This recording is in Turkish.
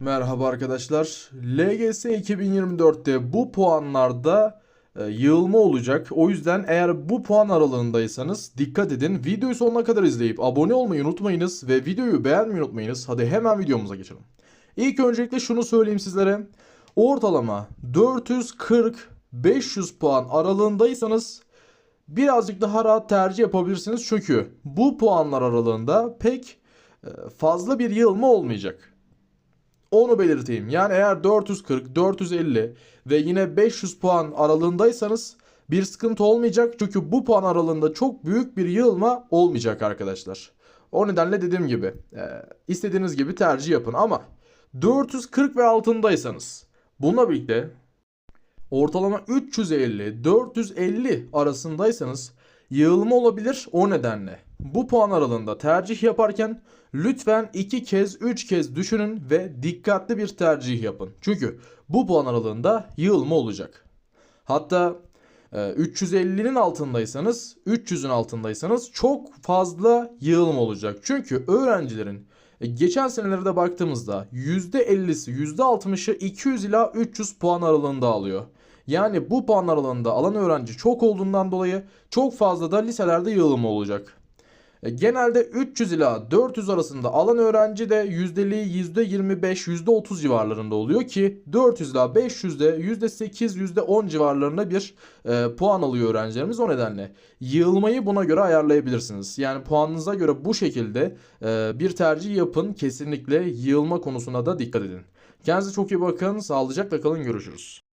Merhaba arkadaşlar. LGS 2024'te bu puanlarda e, yığılma olacak. O yüzden eğer bu puan aralığındaysanız dikkat edin. Videoyu sonuna kadar izleyip abone olmayı unutmayınız ve videoyu beğenmeyi unutmayınız. Hadi hemen videomuza geçelim. İlk öncelikle şunu söyleyeyim sizlere. Ortalama 440-500 puan aralığındaysanız birazcık daha rahat tercih yapabilirsiniz. Çünkü bu puanlar aralığında pek e, fazla bir yığılma olmayacak. Onu belirteyim. Yani eğer 440, 450 ve yine 500 puan aralığındaysanız bir sıkıntı olmayacak. Çünkü bu puan aralığında çok büyük bir yığılma olmayacak arkadaşlar. O nedenle dediğim gibi e, istediğiniz gibi tercih yapın ama 440 ve altındaysanız bununla birlikte ortalama 350-450 arasındaysanız yığılma olabilir o nedenle. Bu puan aralığında tercih yaparken lütfen 2 kez 3 kez düşünün ve dikkatli bir tercih yapın. Çünkü bu puan aralığında yığılma olacak. Hatta e, 350'nin altındaysanız 300'ün altındaysanız çok fazla yığılma olacak. Çünkü öğrencilerin e, Geçen senelerde baktığımızda %50'si %60'ı 200 ila 300 puan aralığında alıyor. Yani bu puan aralığında alan öğrenci çok olduğundan dolayı çok fazla da liselerde yığılma olacak. E, Genelde 300 ila 400 arasında alan öğrenci de yüzdeliği %25, %30 civarlarında oluyor ki 400 ila 500'de %8, %10 civarlarında bir e, puan alıyor öğrencilerimiz. O nedenle yığılmayı buna göre ayarlayabilirsiniz. Yani puanınıza göre bu şekilde e, bir tercih yapın. Kesinlikle yığılma konusuna da dikkat edin. Kendinize çok iyi bakın. Sağlıcakla kalın. Görüşürüz.